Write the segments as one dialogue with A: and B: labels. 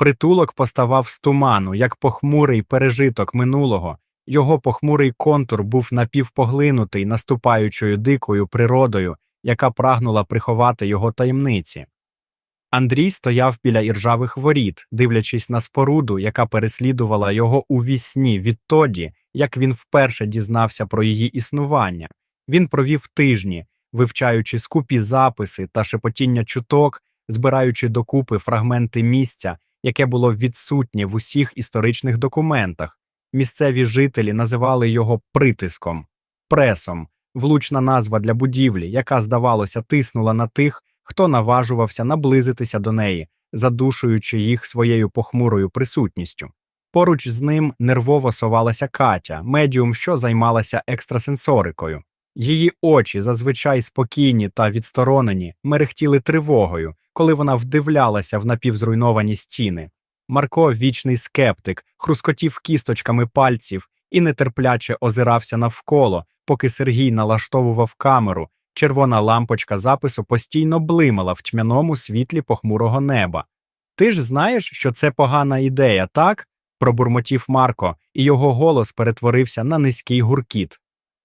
A: Притулок поставав з туману, як похмурий пережиток минулого. Його похмурий контур був напівпоглинутий наступаючою дикою природою, яка прагнула приховати його таємниці. Андрій стояв біля іржавих воріт, дивлячись на споруду, яка переслідувала його у вісні відтоді, як він вперше дізнався про її існування. Він провів тижні, вивчаючи скупі записи та шепотіння чуток, збираючи докупи фрагменти місця, яке було відсутнє в усіх історичних документах. Місцеві жителі називали його притиском, пресом, влучна назва для будівлі, яка, здавалося, тиснула на тих, хто наважувався наблизитися до неї, задушуючи їх своєю похмурою присутністю. Поруч з ним нервово совалася Катя, медіум, що займалася екстрасенсорикою. Її очі, зазвичай спокійні та відсторонені, мерехтіли тривогою, коли вона вдивлялася в напівзруйновані стіни. Марко, вічний скептик, хрускотів кісточками пальців і нетерпляче озирався навколо, поки Сергій налаштовував камеру. Червона лампочка запису постійно блимала в тьмяному світлі похмурого неба. Ти ж знаєш, що це погана ідея, так? пробурмотів Марко, і його голос перетворився на низький гуркіт.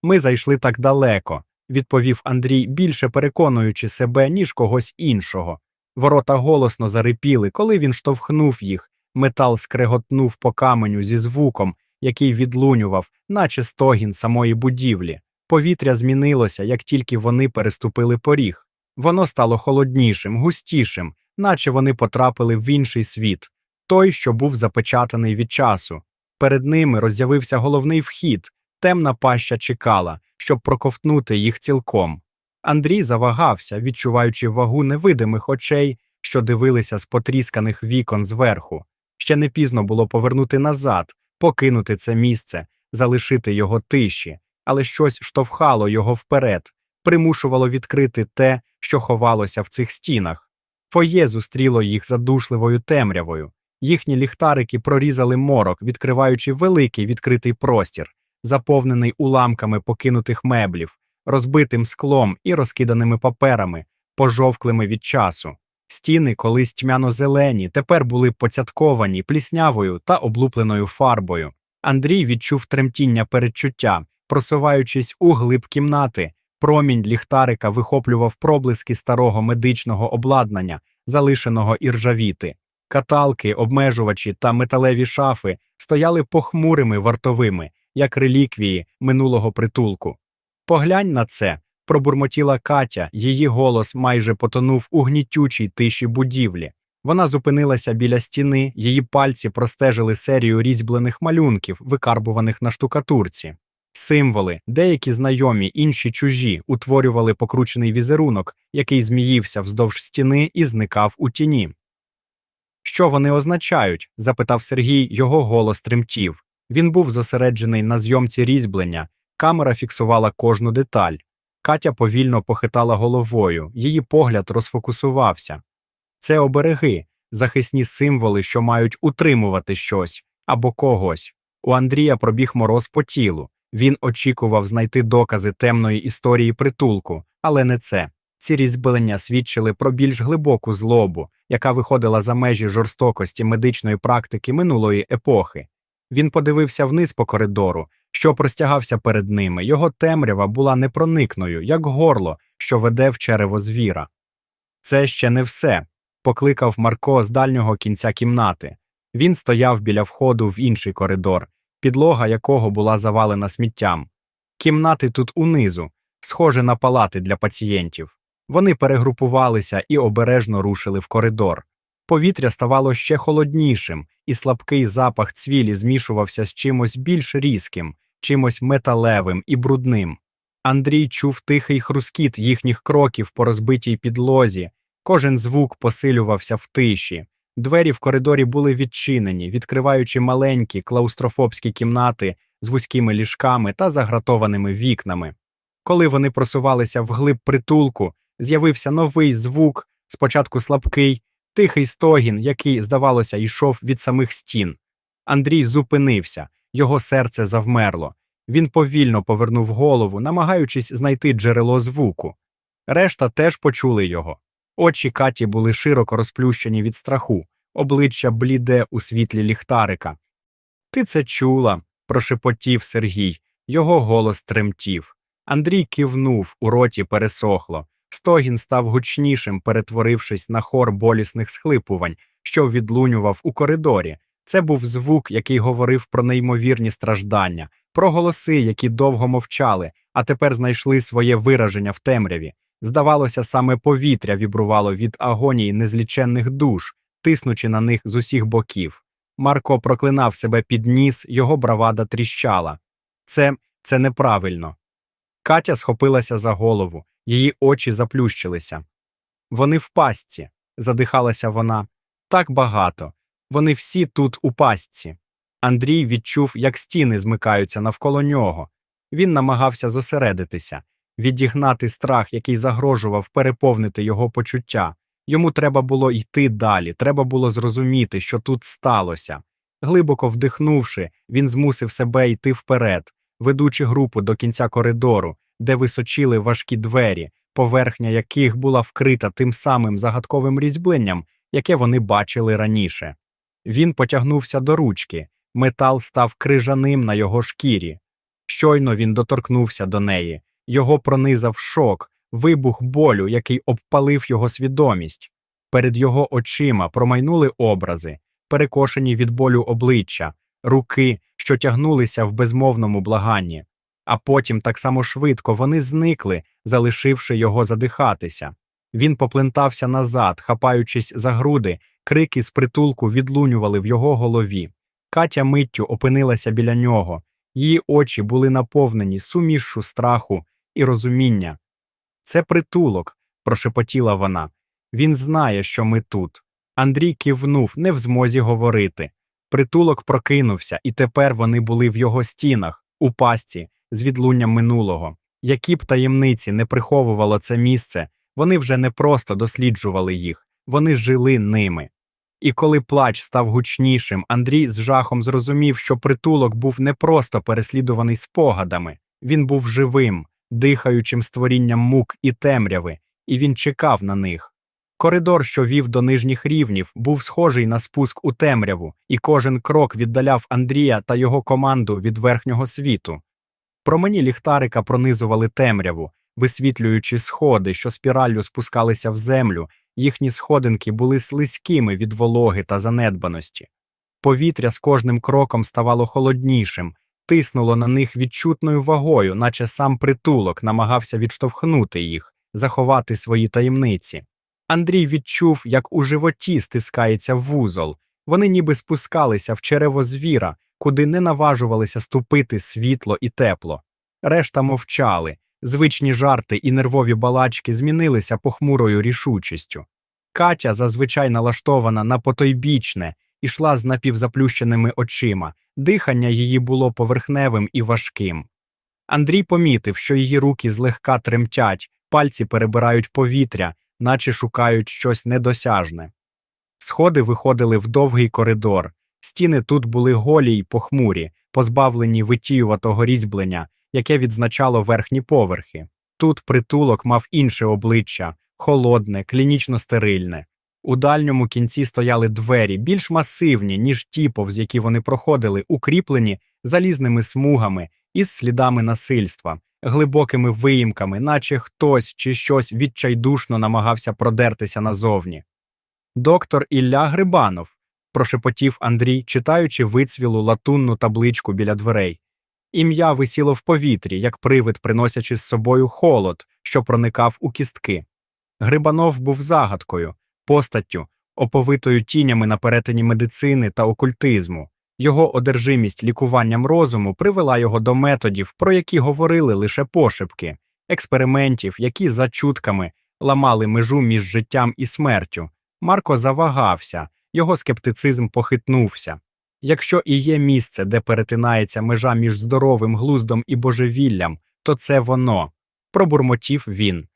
A: Ми зайшли так далеко, відповів Андрій, більше переконуючи себе, ніж когось іншого. Ворота голосно зарипіли, коли він штовхнув їх. Метал скреготнув по каменю зі звуком, який відлунював, наче стогін самої будівлі. Повітря змінилося, як тільки вони переступили поріг. Воно стало холоднішим, густішим, наче вони потрапили в інший світ, той, що був запечатаний від часу. Перед ними роззявився головний вхід, темна паща чекала, щоб проковтнути їх цілком. Андрій завагався, відчуваючи вагу невидимих очей, що дивилися з потрісканих вікон зверху. Ще не пізно було повернути назад, покинути це місце, залишити його тиші, але щось штовхало його вперед, примушувало відкрити те, що ховалося в цих стінах. Фоє зустріло їх задушливою темрявою. Їхні ліхтарики прорізали морок, відкриваючи великий відкритий простір, заповнений уламками покинутих меблів, розбитим склом і розкиданими паперами, пожовклими від часу. Стіни, колись тьмяно-зелені, тепер були поцятковані пліснявою та облупленою фарбою. Андрій відчув тремтіння передчуття, просуваючись у глиб кімнати. Промінь ліхтарика вихоплював проблиски старого медичного обладнання, залишеного іржавіти. Каталки, обмежувачі та металеві шафи стояли похмурими вартовими, як реліквії минулого притулку. Поглянь на це, пробурмотіла Катя, її голос майже потонув у гнітючій тиші будівлі. Вона зупинилася біля стіни, її пальці простежили серію різьблених малюнків, викарбуваних на штукатурці. Символи, деякі знайомі, інші чужі, утворювали покручений візерунок, який зміївся вздовж стіни і зникав у тіні. Що вони означають? запитав Сергій, його голос тремтів. Він був зосереджений на зйомці різьблення, камера фіксувала кожну деталь. Катя повільно похитала головою, її погляд розфокусувався. Це обереги, захисні символи, що мають утримувати щось або когось. У Андрія пробіг мороз по тілу. Він очікував знайти докази темної історії притулку, але не це. Ці різьблення свідчили про більш глибоку злобу, яка виходила за межі жорстокості медичної практики минулої епохи. Він подивився вниз по коридору, що простягався перед ними. Його темрява була непроникною, як горло, що веде в черево звіра. Це ще не все, покликав Марко з дальнього кінця кімнати. Він стояв біля входу в інший коридор, підлога якого була завалена сміттям. Кімнати тут унизу, схожі на палати для пацієнтів. Вони перегрупувалися і обережно рушили в коридор. Повітря ставало ще холоднішим, і слабкий запах цвілі змішувався з чимось більш різким, чимось металевим і брудним. Андрій чув тихий хрускіт їхніх кроків по розбитій підлозі, кожен звук посилювався в тиші. Двері в коридорі були відчинені, відкриваючи маленькі клаустрофобські кімнати з вузькими ліжками та загратованими вікнами. Коли вони просувалися вглиб притулку, з'явився новий звук, спочатку слабкий, тихий стогін, який, здавалося, йшов від самих стін. Андрій зупинився, його серце завмерло. Він повільно повернув голову, намагаючись знайти джерело звуку. Решта теж почули його. Очі Каті були широко розплющені від страху. обличчя бліде у світлі ліхтарика. Ти це чула, прошепотів Сергій. Його голос тремтів. Андрій кивнув, у роті пересохло. Стогін став гучнішим, перетворившись на хор болісних схлипувань, що відлунював у коридорі. Це був звук, який говорив про неймовірні страждання, про голоси, які довго мовчали, а тепер знайшли своє вираження в темряві. Здавалося, саме повітря вібрувало від агонії незліченних душ, тиснучи на них з усіх боків. Марко проклинав себе під ніс, його бравада тріщала. Це, це неправильно. Катя схопилася за голову, її очі заплющилися. Вони в пастці, задихалася вона. Так багато. Вони всі тут у пастці. Андрій відчув, як стіни змикаються навколо нього. Він намагався зосередитися, відігнати страх, який загрожував переповнити його почуття. Йому треба було йти далі, треба було зрозуміти, що тут сталося. Глибоко вдихнувши, він змусив себе йти вперед, ведучи групу до кінця коридору, де височили важкі двері, поверхня яких була вкрита тим самим загадковим різьбленням, яке вони бачили раніше. Він потягнувся до ручки, метал став крижаним на його шкірі. Щойно він доторкнувся до неї, його пронизав шок, вибух болю, який обпалив його свідомість. Перед його очима промайнули образи, перекошені від болю обличчя, руки, що тягнулися в безмовному благанні, а потім так само швидко вони зникли, залишивши його задихатися. Він поплентався назад, хапаючись за груди, крики з притулку відлунювали в його голові. Катя миттю опинилася біля нього, її очі були наповнені сумішшу страху і розуміння. Це притулок, прошепотіла вона. Він знає, що ми тут. Андрій кивнув, не в змозі говорити. Притулок прокинувся, і тепер вони були в його стінах, у пастці, з відлунням минулого. Які б таємниці не приховувало це місце, вони вже не просто досліджували їх, вони жили ними. І коли плач став гучнішим, Андрій з жахом зрозумів, що притулок був не просто переслідуваний спогадами, він був живим, дихаючим створінням мук і темряви, і він чекав на них. Коридор, що вів до нижніх рівнів, був схожий на спуск у темряву, і кожен крок віддаляв Андрія та його команду від верхнього світу. Промені ліхтарика пронизували темряву, висвітлюючи сходи, що спіраллю спускалися в землю, їхні сходинки були слизькими від вологи та занедбаності. Повітря з кожним кроком ставало холоднішим, тиснуло на них відчутною вагою, наче сам притулок намагався відштовхнути їх, заховати свої таємниці. Андрій відчув, як у животі стискається вузол, вони ніби спускалися в черево звіра, куди не наважувалися ступити світло і тепло. Решта мовчали, звичні жарти і нервові балачки змінилися похмурою рішучістю. Катя, зазвичай налаштована на потойбічне, ішла з напівзаплющеними очима, дихання її було поверхневим і важким. Андрій помітив, що її руки злегка тремтять, пальці перебирають повітря, наче шукають щось недосяжне. Сходи виходили в довгий коридор, стіни тут були голі й похмурі, позбавлені витіюватого різьблення, яке відзначало верхні поверхи. Тут притулок мав інше обличчя холодне, клінічно стерильне. У дальньому кінці стояли двері, більш масивні, ніж ті, повз які вони проходили, укріплені залізними смугами із слідами насильства, глибокими виїмками, наче хтось чи щось відчайдушно намагався продертися назовні. Доктор Ілля Грибанов, прошепотів Андрій, читаючи вицвілу латунну табличку біля дверей. Ім'я висіло в повітрі, як привид, приносячи з собою холод, що проникав у кістки. Грибанов був загадкою, постаттю, оповитою тінями на перетині медицини та окультизму. Його одержимість лікуванням розуму привела його до методів, про які говорили лише пошепки, експериментів, які за чутками ламали межу між життям і смертю. Марко завагався, його скептицизм похитнувся. Якщо і є місце, де перетинається межа між здоровим глуздом і божевіллям, то це воно. Пробурмотів він.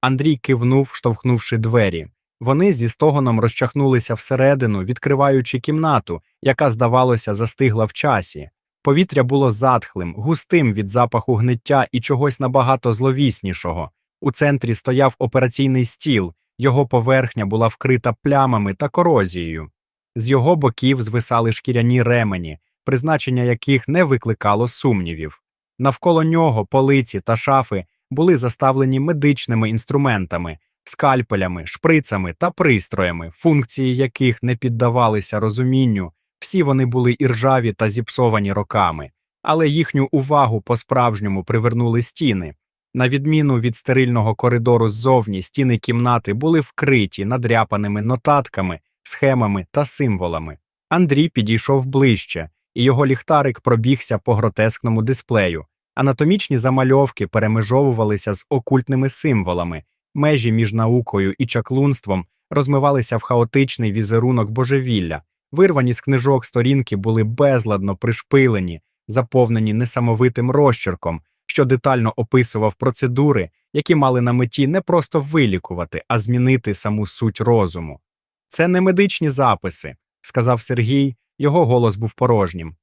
A: Андрій кивнув, штовхнувши двері. Вони зі стогоном розчахнулися всередину, відкриваючи кімнату, яка, здавалося, застигла в часі. Повітря було затхлим, густим від запаху гниття і чогось набагато зловіснішого. У центрі стояв операційний стіл, його поверхня була вкрита плямами та корозією. З його боків звисали шкіряні ремені, призначення яких не викликало сумнівів. Навколо нього полиці та шафи були заставлені медичними інструментами, скальпелями, шприцами та пристроями, функції яких не піддавалися розумінню, всі вони були іржаві та зіпсовані роками, але їхню увагу по-справжньому привернули стіни. На відміну від стерильного коридору ззовні, стіни кімнати були вкриті надряпаними нотатками, схемами та символами. Андрій підійшов ближче, і його ліхтарик пробігся по гротескному дисплею. Анатомічні замальовки перемежовувалися з окультними символами, межі між наукою і чаклунством розмивалися в хаотичний візерунок божевілля. Вирвані з книжок сторінки були безладно пришпилені, заповнені несамовитим розчерком, що детально описував процедури, які мали на меті не просто вилікувати, а змінити саму суть розуму. Це не медичні записи, сказав Сергій, його голос був порожнім.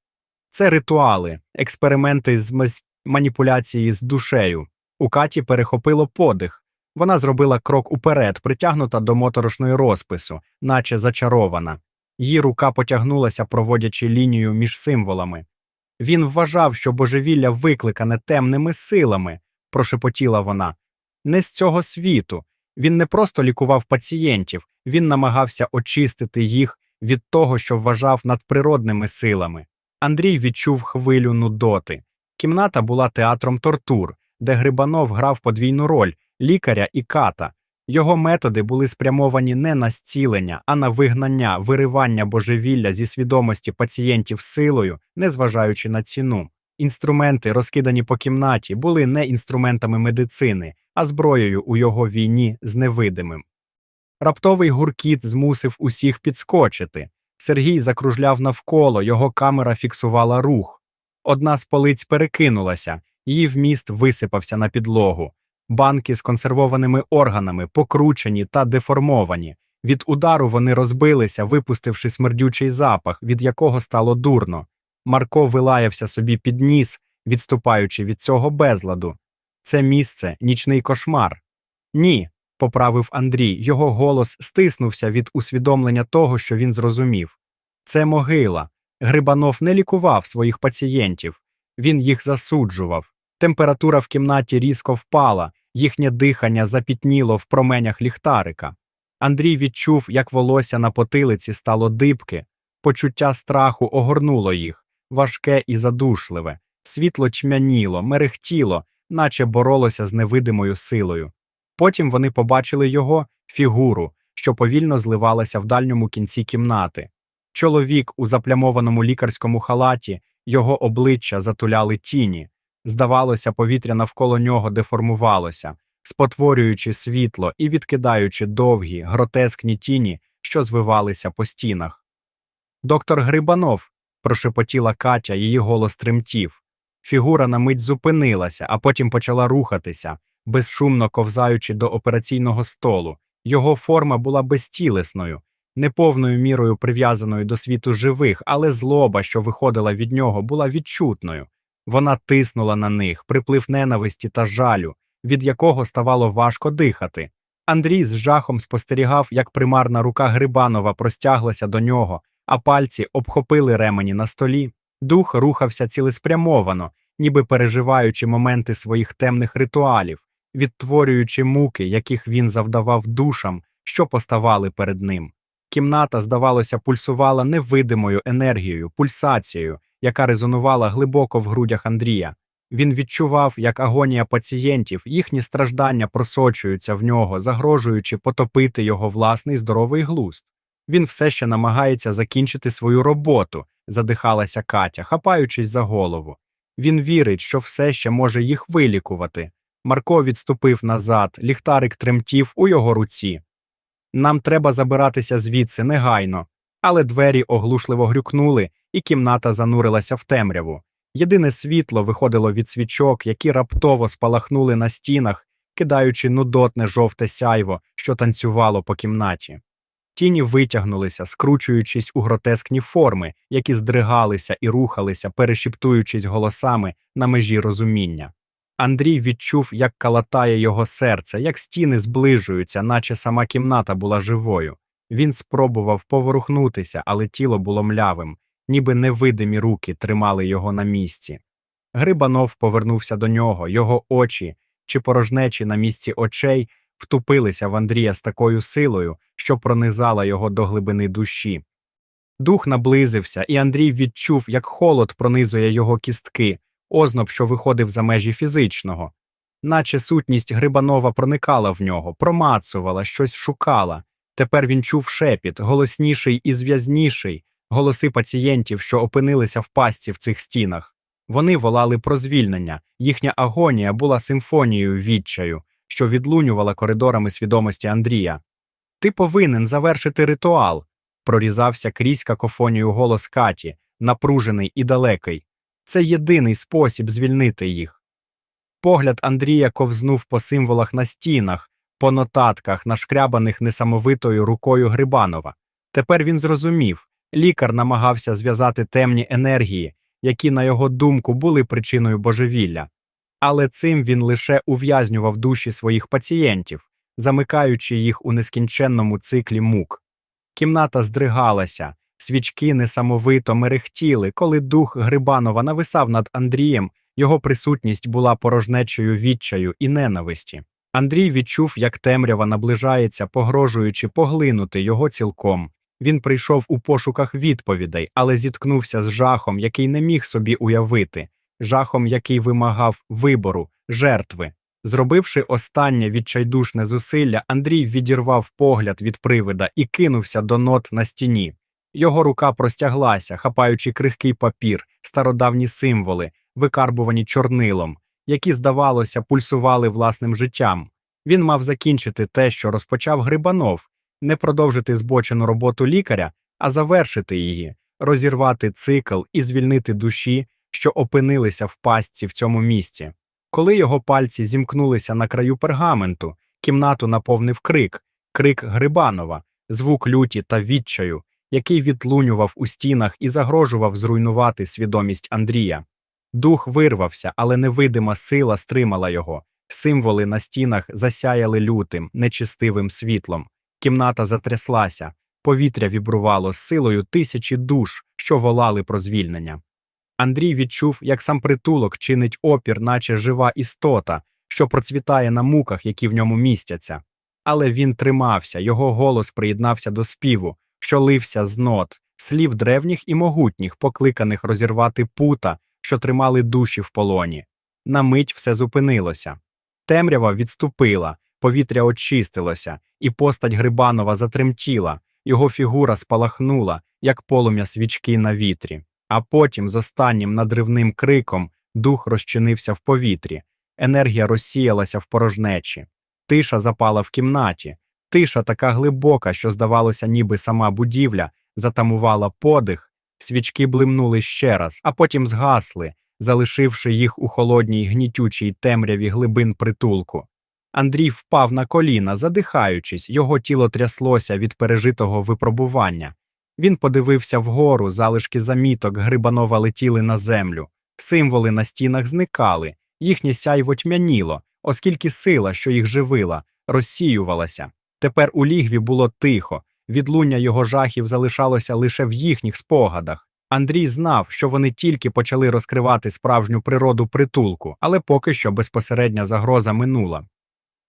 A: Це ритуали, експерименти з маніпуляції з душею. У Каті перехопило подих. Вона зробила крок уперед, притягнута до моторошної розпису, наче зачарована. Її рука потягнулася, проводячи лінію між символами. Він вважав, що божевілля викликане темними силами, прошепотіла вона. Не з цього світу. Він не просто лікував пацієнтів, він намагався очистити їх від того, що вважав надприродними силами. Андрій відчув хвилю нудоти. Кімната була театром тортур, де Грибанов грав подвійну роль лікаря і ката. Його методи були спрямовані не на зцілення, а на вигнання, виривання божевілля зі свідомості пацієнтів силою, незважаючи на ціну. Інструменти, розкидані по кімнаті, були не інструментами медицини, а зброєю у його війні з невидимим. Раптовий гуркіт змусив усіх підскочити. Сергій закружляв навколо, його камера фіксувала рух. Одна з полиць перекинулася, її вміст висипався на підлогу. Банки з консервованими органами, покручені та деформовані. Від удару вони розбилися, випустивши смердючий запах, від якого стало дурно. Марко вилаявся собі під ніс, відступаючи від цього безладу. Це місце нічний кошмар. Ні, поправив Андрій. Його голос стиснувся від усвідомлення того, що він зрозумів. Це могила. Грибанов не лікував своїх пацієнтів, він їх засуджував. Температура в кімнаті різко впала, їхнє дихання запітніло в променях ліхтарика. Андрій відчув, як волосся на потилиці стало дибки, почуття страху огорнуло їх, важке і задушливе, світло чмяніло, мерехтіло, наче боролося з невидимою силою. Потім вони побачили його фігуру, що повільно зливалася в дальньому кінці кімнати. Чоловік у заплямованому лікарському халаті, його обличчя затуляли тіні. Здавалося, повітря навколо нього деформувалося, спотворюючи світло і відкидаючи довгі, гротескні тіні, що звивалися по стінах. Доктор Грибанов, прошепотіла Катя, її голос тремтів. Фігура на мить зупинилася, а потім почала рухатися, безшумно ковзаючи до операційного столу. Його форма була безтілесною, неповною мірою прив'язаною до світу живих, але злоба, що виходила від нього, була відчутною. Вона тиснула на них, приплив ненависті та жалю, від якого ставало важко дихати. Андрій з жахом спостерігав, як примарна рука Грибанова простяглася до нього, а пальці обхопили ремені на столі. Дух рухався цілеспрямовано, ніби переживаючи моменти своїх темних ритуалів, відтворюючи муки, яких він завдавав душам, що поставали перед ним. Кімната, здавалося, пульсувала невидимою енергією, пульсацією, яка резонувала глибоко в грудях Андрія. Він відчував, як агонія пацієнтів, їхні страждання просочуються в нього, загрожуючи потопити його власний здоровий глузд. Він все ще намагається закінчити свою роботу, задихалася Катя, хапаючись за голову. Він вірить, що все ще може їх вилікувати. Марко відступив назад, ліхтарик тремтів у його руці. Нам треба забиратися звідси негайно. Але двері оглушливо грюкнули, і кімната занурилася в темряву. Єдине світло виходило від свічок, які раптово спалахнули на стінах, кидаючи нудотне жовте сяйво, що танцювало по кімнаті. Тіні витягнулися, скручуючись у гротескні форми, які здригалися і рухалися, перешіптуючись голосами на межі розуміння. Андрій відчув, як калатає його серце, як стіни зближуються, наче сама кімната була живою. Він спробував поворухнутися, але тіло було млявим, ніби невидимі руки тримали його на місці. Грибанов повернувся до нього, його очі чи порожнечі на місці очей втупилися в Андрія з такою силою, що пронизала його до глибини душі. Дух наблизився, і Андрій відчув, як холод пронизує його кістки, озноб, що виходив за межі фізичного. Наче сутність Грибанова проникала в нього, промацувала, щось шукала. Тепер він чув шепіт, голосніший і зв'язніший, голоси пацієнтів, що опинилися в пастці в цих стінах. Вони волали про звільнення, їхня агонія була симфонією відчаю, що відлунювала коридорами свідомості Андрія. Ти повинен завершити ритуал. прорізався крізь какофонію голос Каті, напружений і далекий. Це єдиний спосіб звільнити їх. Погляд Андрія ковзнув по символах на стінах, по нотатках, нашкрябаних несамовитою рукою Грибанова. Тепер він зрозумів лікар намагався зв'язати темні енергії, які, на його думку, були причиною божевілля. Але цим він лише ув'язнював душі своїх пацієнтів, замикаючи їх у нескінченному циклі мук. Кімната здригалася, свічки несамовито мерехтіли, коли дух Грибанова нависав над Андрієм, його присутність була порожнечою відчаю і ненависті. Андрій відчув, як темрява наближається, погрожуючи поглинути його цілком. Він прийшов у пошуках відповідей, але зіткнувся з жахом, який не міг собі уявити, жахом, який вимагав вибору, жертви. Зробивши останнє відчайдушне зусилля, Андрій відірвав погляд від привида і кинувся до нот на стіні. Його рука простяглася, хапаючи крихкий папір, стародавні символи, викарбувані чорнилом, які, здавалося, пульсували власним життям. Він мав закінчити те, що розпочав Грибанов, не продовжити збочену роботу лікаря, а завершити її, розірвати цикл і звільнити душі, що опинилися в пастці в цьому місці. Коли його пальці зімкнулися на краю пергаменту, кімнату наповнив крик, крик Грибанова, звук люті та відчаю, який відлунював у стінах і загрожував зруйнувати свідомість Андрія. Дух вирвався, але невидима сила стримала його. Символи на стінах засяяли лютим, нечистивим світлом. Кімната затряслася, повітря вібрувало з силою тисячі душ, що волали про звільнення. Андрій відчув, як сам притулок чинить опір, наче жива істота, що процвітає на муках, які в ньому містяться. Але він тримався, його голос приєднався до співу, що лився з нот, слів древніх і могутніх, покликаних розірвати пута, що тримали душі в полоні. На мить все зупинилося. Темрява відступила, повітря очистилося, і постать Грибанова затремтіла, його фігура спалахнула, як полум'я свічки на вітрі. А потім, з останнім надривним криком, дух розчинився в повітрі, енергія розсіялася в порожнечі. Тиша запала в кімнаті, тиша така глибока, що, здавалося, ніби сама будівля затамувала подих, свічки блимнули ще раз, а потім згасли, залишивши їх у холодній гнітючій темряві глибин притулку. Андрій впав на коліна, задихаючись, його тіло тряслося від пережитого випробування. Він подивився вгору, залишки заміток Грибанова летіли на землю, символи на стінах зникали, їхнє сяйво тьмяніло, оскільки сила, що їх живила, розсіювалася. Тепер у лігві було тихо, відлуння його жахів залишалося лише в їхніх спогадах. Андрій знав, що вони тільки почали розкривати справжню природу притулку, але поки що безпосередня загроза минула.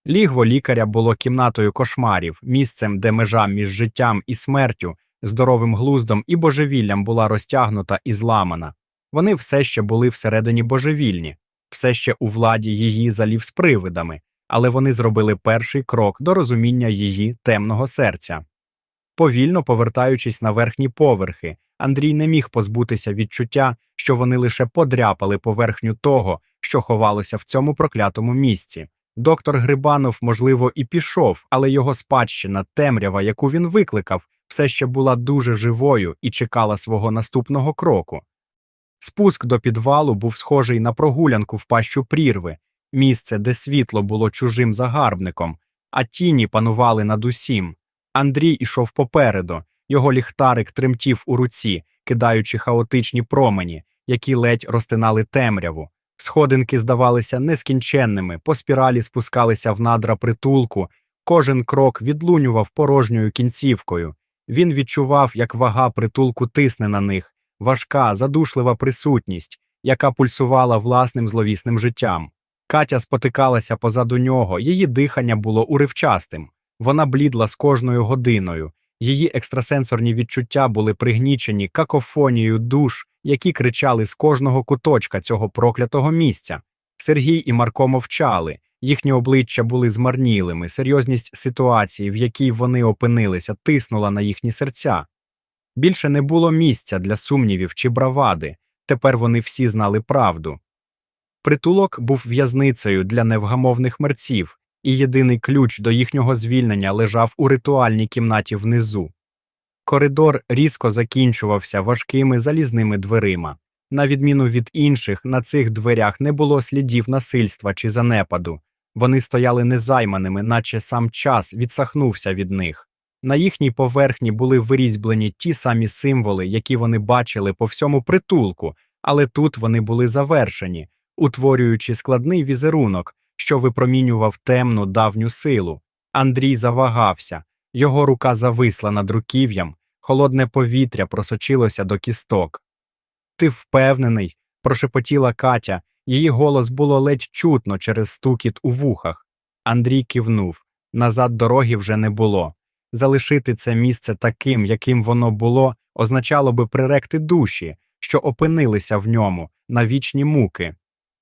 A: Лігво лікаря було кімнатою кошмарів, місцем, де межа між життям і смертю, здоровим глуздом і божевіллям була розтягнута і зламана. Вони все ще були всередині божевільні, все ще у владі її залів з привидами, але вони зробили перший крок до розуміння її темного серця. Повільно повертаючись на верхні поверхи, Андрій не міг позбутися відчуття, що вони лише подряпали поверхню того, що ховалося в цьому проклятому місці. Доктор Грибанов, можливо, і пішов, але його спадщина, темрява, яку він викликав, все ще була дуже живою і чекала свого наступного кроку. Спуск до підвалу був схожий на прогулянку в пащу прірви, місце, де світло було чужим загарбником, а тіні панували над усім. Андрій ішов попереду, його ліхтарик тремтів у руці, кидаючи хаотичні промені, які ледь розтинали темряву. Сходинки здавалися нескінченними, по спіралі спускалися в надра притулку, Кожен крок відлунював порожньою кінцівкою. Він відчував, як вага притулку тисне на них, важка, задушлива присутність, яка пульсувала власним зловісним життям. Катя спотикалася позаду нього, її дихання було уривчастим. Вона блідла з кожною годиною. Її екстрасенсорні відчуття були пригнічені какофонією душ, які кричали з кожного куточка цього проклятого місця. Сергій і Марко мовчали, їхні обличчя були змарнілими, серйозність ситуації, в якій вони опинилися, тиснула на їхні серця. Більше не було місця для сумнівів чи бравади, тепер вони всі знали правду. Притулок був в'язницею для невгамовних мерців, і єдиний ключ до їхнього звільнення лежав у ритуальній кімнаті внизу. Коридор різко закінчувався важкими залізними дверима. На відміну від інших, на цих дверях не було слідів насильства чи занепаду. Вони стояли незайманими, наче сам час відсахнувся від них. На їхній поверхні були вирізьблені ті самі символи, які вони бачили по всьому притулку, але тут вони були завершені, утворюючи складний візерунок, що випромінював темну давню силу. Андрій завагався, його рука зависла над руків'ям, холодне повітря просочилося до кісток. Ти впевнений, прошепотіла Катя, її голос було ледь чутно через стукіт у вухах. Андрій кивнув назад дороги вже не було. Залишити це місце таким, яким воно було, означало би приректи душі, що опинилися в ньому, на вічні муки.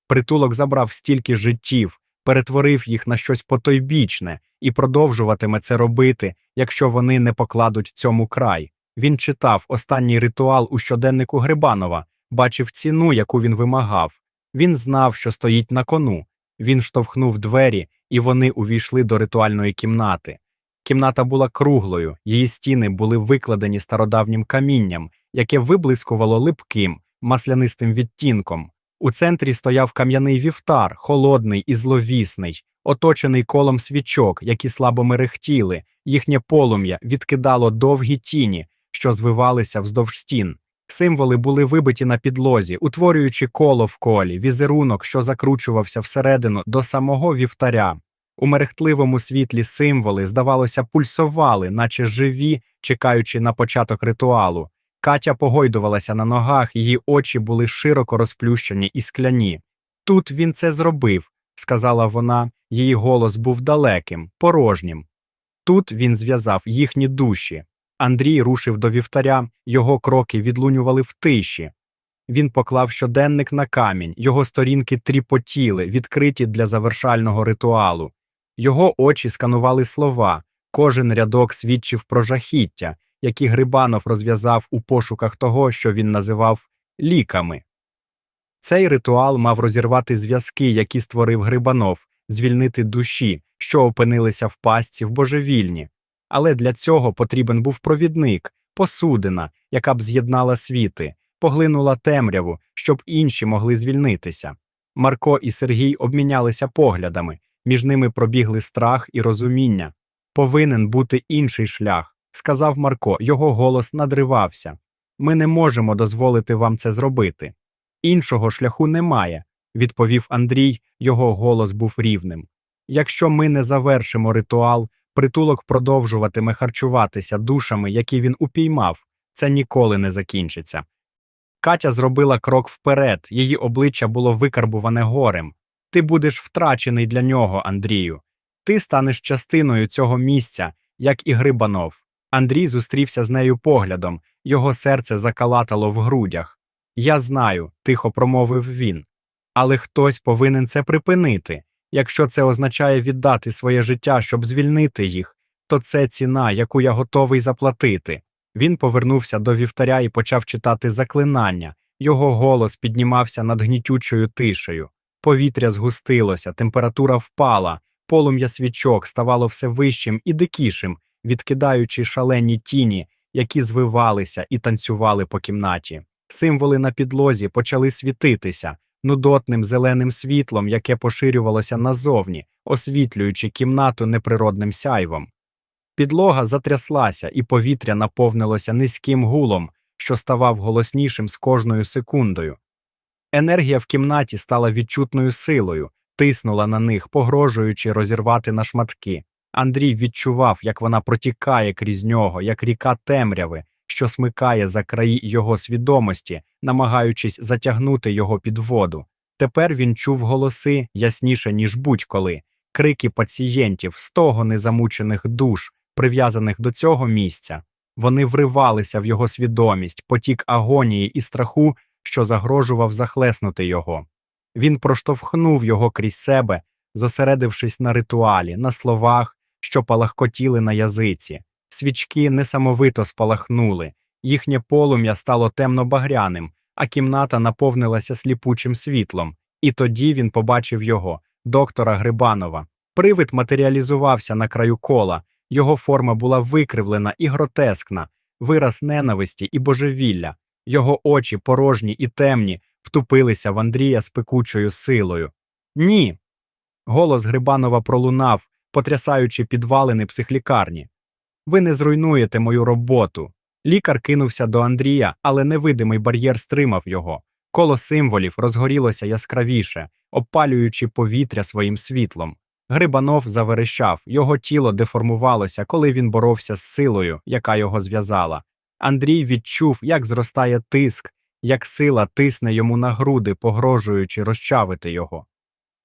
A: Притулок забрав стільки життів, перетворив їх на щось потойбічне і продовжуватиме це робити, якщо вони не покладуть цьому край. Він читав останній ритуал у щоденнику Грибанова, бачив ціну, яку він вимагав. Він знав, що стоїть на кону. Він штовхнув двері, і вони увійшли до ритуальної кімнати. Кімната була круглою, її стіни були викладені стародавнім камінням, яке виблискувало липким, маслянистим відтінком. У центрі стояв кам'яний вівтар, холодний і зловісний, оточений колом свічок, які слабо мерехтіли, їхнє полум'я відкидало довгі тіні, що звивалися вздовж стін. Символи були вибиті на підлозі, утворюючи коло в колі, візерунок, що закручувався всередину до самого вівтаря. У мерехтливому світлі символи, здавалося, пульсували, наче живі, чекаючи на початок ритуалу. Катя погойдувалася на ногах, її очі були широко розплющені і скляні. Тут він це зробив, сказала вона, її голос був далеким, порожнім. Тут він зв'язав їхні душі. Андрій рушив до вівтаря, його кроки відлунювали в тиші. Він поклав щоденник на камінь, його сторінки тріпотіли, відкриті для завершального ритуалу. Його очі сканували слова, кожен рядок свідчив про жахіття, які Грибанов розв'язав у пошуках того, що він називав ліками. Цей ритуал мав розірвати зв'язки, які створив Грибанов, звільнити душі, що опинилися в пастці в божевільні. Але для цього потрібен був провідник, посудина, яка б з'єднала світи, поглинула темряву, щоб інші могли звільнитися. Марко і Сергій обмінялися поглядами, між ними пробігли страх і розуміння. Повинен бути інший шлях, сказав Марко, його голос надривався. Ми не можемо дозволити вам це зробити. Іншого шляху немає, відповів Андрій, його голос був рівним. Якщо ми не завершимо ритуал, притулок продовжуватиме харчуватися душами, які він упіймав, це ніколи не закінчиться. Катя зробила крок вперед, її обличчя було викарбуване горем. Ти будеш втрачений для нього, Андрію. Ти станеш частиною цього місця, як і Грибанов. Андрій зустрівся з нею поглядом, його серце закалатало в грудях. Я знаю, тихо промовив він. Але хтось повинен це припинити. Якщо це означає віддати своє життя, щоб звільнити їх, то це ціна, яку я готовий заплатити. Він повернувся до вівтаря і почав читати заклинання. Його голос піднімався над гнітючою тишею. Повітря згустилося, температура впала, полум'я свічок ставало все вищим і дикішим, відкидаючи шалені тіні, які звивалися і танцювали по кімнаті. Символи на підлозі почали світитися нудотним зеленим світлом, яке поширювалося назовні, освітлюючи кімнату неприродним сяйвом. Підлога затряслася, і повітря наповнилося низьким гулом, що ставав голоснішим з кожною секундою. Енергія в кімнаті стала відчутною силою, тиснула на них, погрожуючи розірвати на шматки. Андрій відчував, як вона протікає крізь нього, як ріка темряви, що смикає за краї його свідомості, намагаючись затягнути його під воду. Тепер він чув голоси ясніше, ніж будь-коли, крики пацієнтів, стогони замучених душ, прив'язаних до цього місця. Вони вривалися в його свідомість, потік агонії і страху, що загрожував захлеснути його. Він проштовхнув його крізь себе, зосередившись на ритуалі, на словах, що палахкотіли на язиці. Свічки несамовито спалахнули, їхнє полум'я стало темно-багряним, а кімната наповнилася сліпучим світлом. І тоді він побачив його, доктора Грибанова. Привид матеріалізувався на краю кола, його форма була викривлена і гротескна, вираз ненависті і божевілля. Його очі, порожні і темні, втупилися в Андрія з пекучою силою. Ні. Голос Грибанова пролунав, потрясаючи підвалини психлікарні. Ви не зруйнуєте мою роботу. Лікар кинувся до Андрія, але невидимий бар'єр стримав його. Коло символів розгорілося яскравіше, обпалюючи повітря своїм світлом. Грибанов заверещав, його тіло деформувалося, коли він боровся з силою, яка його зв'язала. Андрій відчув, як зростає тиск, як сила тисне йому на груди, погрожуючи розчавити його.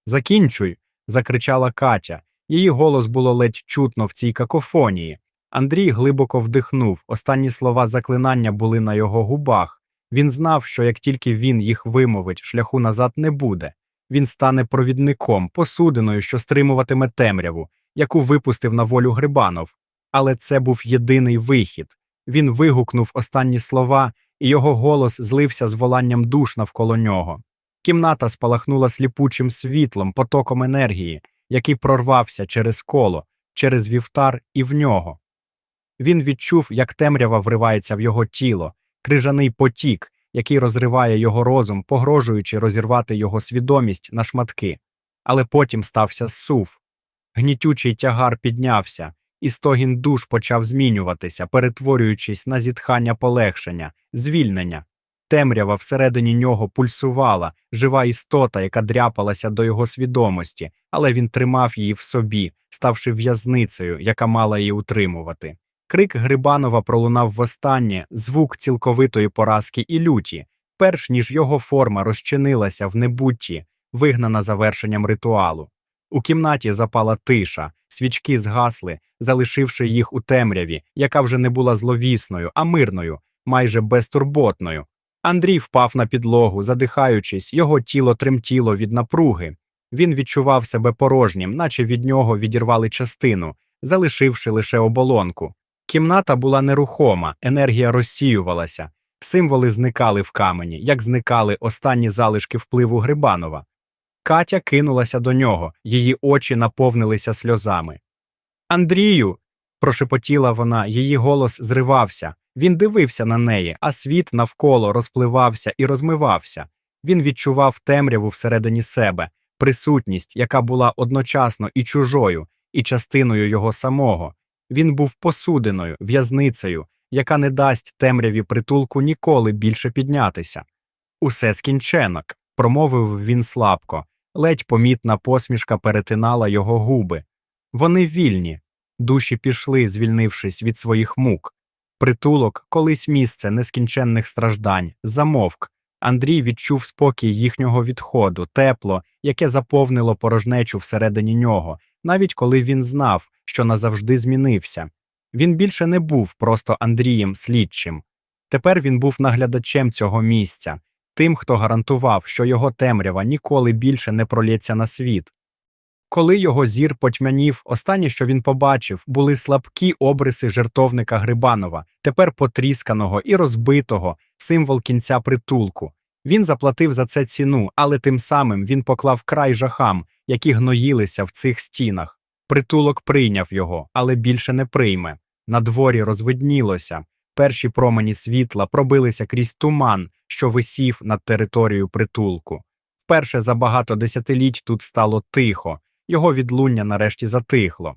A: Закінчуй. закричала Катя. Її голос було ледь чутно в цій какофонії. Андрій глибоко вдихнув, останні слова заклинання були на його губах. Він знав, що як тільки він їх вимовить, шляху назад не буде. Він стане провідником, посудиною, що стримуватиме темряву, яку випустив на волю Грибанов. Але це був єдиний вихід. Він вигукнув останні слова, і його голос злився з воланням душ навколо нього. Кімната спалахнула сліпучим світлом, потоком енергії, який прорвався через коло, через вівтар і в нього. Він відчув, як темрява вривається в його тіло, крижаний потік, який розриває його розум, погрожуючи розірвати його свідомість на шматки. Але потім стався сув. Гнітючий тягар піднявся, і стогін душ почав змінюватися, перетворюючись на зітхання полегшення, звільнення. Темрява всередині нього пульсувала, жива істота, яка дряпалася до його свідомості, але він тримав її в собі, ставши в'язницею, яка мала її утримувати. Крик Грибанова пролунав востаннє, звук цілковитої поразки і люті, перш ніж його форма розчинилася в небутті, вигнана завершенням ритуалу. У кімнаті запала тиша, свічки згасли, залишивши їх у темряві, яка вже не була зловісною, а мирною, майже безтурботною. Андрій впав на підлогу, задихаючись, його тіло тремтіло від напруги. Він відчував себе порожнім, наче від нього відірвали частину, залишивши лише оболонку. Кімната була нерухома, енергія розсіювалася, символи зникали в камені, як зникали останні залишки впливу Грибанова. Катя кинулася до нього, її очі наповнилися сльозами. Андрію. прошепотіла вона, її голос зривався. Він дивився на неї, а світ навколо розпливався і розмивався. Він відчував темряву всередині себе, присутність, яка була одночасно і чужою, і частиною його самого. Він був посудиною, в'язницею, яка не дасть темряві притулку ніколи більше піднятися. Усе скінченок, промовив він слабко, ледь помітна посмішка перетинала його губи. Вони вільні, душі пішли, звільнившись від своїх мук. Притулок, колись місце нескінченних страждань, замовк. Андрій відчув спокій їхнього відходу, тепло, яке заповнило порожнечу всередині нього, навіть коли він знав, що назавжди змінився. Він більше не був просто Андрієм слідчим. Тепер він був наглядачем цього місця, тим, хто гарантував, що його темрява ніколи більше не пролється на світ. Коли його зір потьмянів, останнє, що він побачив, були слабкі обриси жертовника Грибанова, тепер потрісканого і розбитого, символ кінця притулку. Він заплатив за це ціну, але тим самим він поклав край жахам, які гноїлися в цих стінах. Притулок прийняв його, але більше не прийме. На дворі розвиднілося. Перші промені світла пробилися крізь туман, що висів над територією притулку. Вперше за багато десятиліть тут стало тихо, його відлуння нарешті затихло.